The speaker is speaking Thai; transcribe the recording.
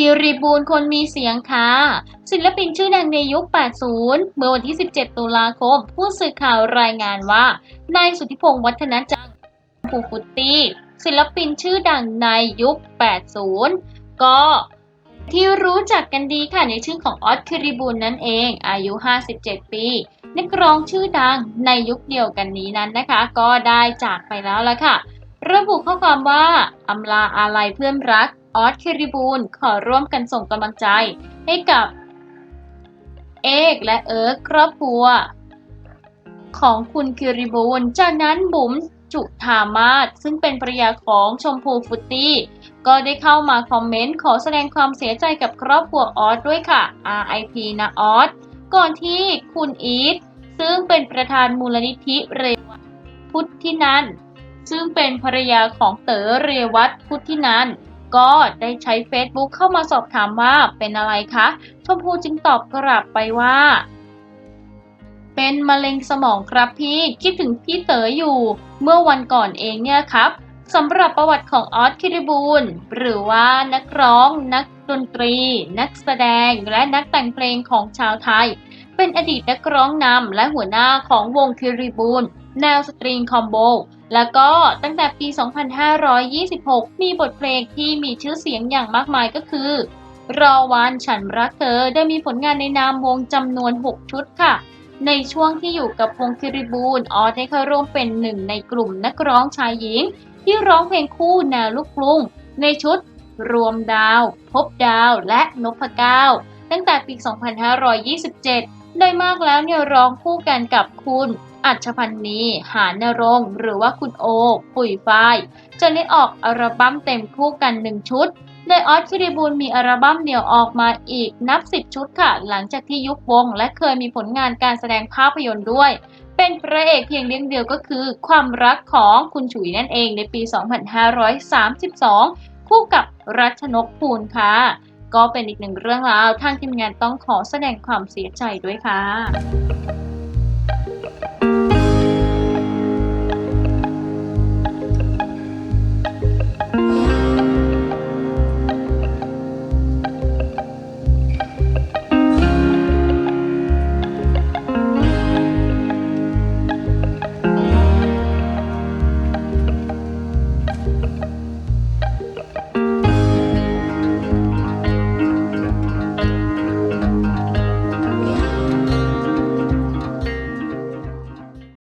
คิริบูลคนมีเสียงค่ะ ศิลปินชื่อดังในยุค 80 เมื่อวันที่ 17 ตุลาคม ผู้สื่อข่าวรายงานว่า นายสุทธิพงศ์วัฒนจักรปูฟุตตี้ศิลปินชื่อดังในยุค 80 ก็ที่รู้จักกันดีค่ะในชื่อของออสคิริบูลนั่นเอง อายุ 57 ปี นักร้องชื่อดังในยุคเดียวกันนี้นั้นนะคะ ก็ได้จากไปแล้วละค่ะ ระบุข้อความว่าอำลาอาลัยเพื่อนรัก ออสคิริบูลขอร่วมกันส่งกำลังใจ ให้กับ เอกและเอิร์กครอบครัว ของคุณคิริบูลจากนั้นบุ๋มจุธามาศซึ่งเป็นภรรยาของชมพูฟุตตี้ ก็ได้เข้ามาคอมเมนต์ขอแสดงความเสียใจกับครอบครัวออสด้วยค่ะ RIP นะออสก่อนที่คุณอีทซึ่งเป็นประธานมูลนิธิเรวัตพุทธินันท์ ซึ่งเป็นภรรยาของเต๋อเรวัตพุทธินันก็ได้ใช้ Facebook เข้ามาสอบถามว่าเป็นอะไรคะ ชมพูจึงตอบกลับไปว่า เป็นมะเร็งสมองครับพี่คิดถึงพี่เต๋ออยู่ เมื่อวันก่อนเองเนี่ยครับสำหรับประวัติของออสคิริบูลหรือว่านักร้อง นักดนตรี นักแสดงและนักแต่งเพลงของชาวไทย เป็นอดีตนักร้องนำและหัวหน้าของวงคิริบูล แนวสตริงคอมโบ แล้วก็ตั้งแต่ปี 2526 มีบทเพลงที่มีชื่อเสียงอย่างมากมายก็คือ รอวันฉันรักเธอ ได้มีผลงานในนามวงจำนวน 6 ชุดค่ะ ในช่วงที่อยู่กับวงคิริบูลออสได้เข้าร่วมเป็นหนึ่งในกลุ่มนักร้องชายหญิง ที่ร้องเพลงคู่แนวลูกกรุงในชุดรวมดาว พบดาวและนพเก้าตั้งแต่ปี 2527 โดยมากแล้วเนี่ยร้องคู่กันกับคุณ อัชพันนีหานรงหรือว่าคุณโอ ปุ๋ยฝ้ายจนได้ออกอัลบั้มเต็มคู่กันหนึ่งชุด โดยออสคิริบูลมีอัลบั้มเดี่ยวออกมาอีกนับ 10 ชุดค่ะ หลังจากที่ยุบวง และเคยมีผลงานการแสดงภาพยนตร์ด้วย เป็นพระเอกเพียงเรื่องเดียวก็คือ ความรักของคุณฉุยนั่นเองในปี 2532 คู่กับรัชนกภูลค่ะ ก็เป็นอีกหนึ่งเรื่องราวทางทีมงานต้องขอแสดงความเสียใจด้วยค่ะ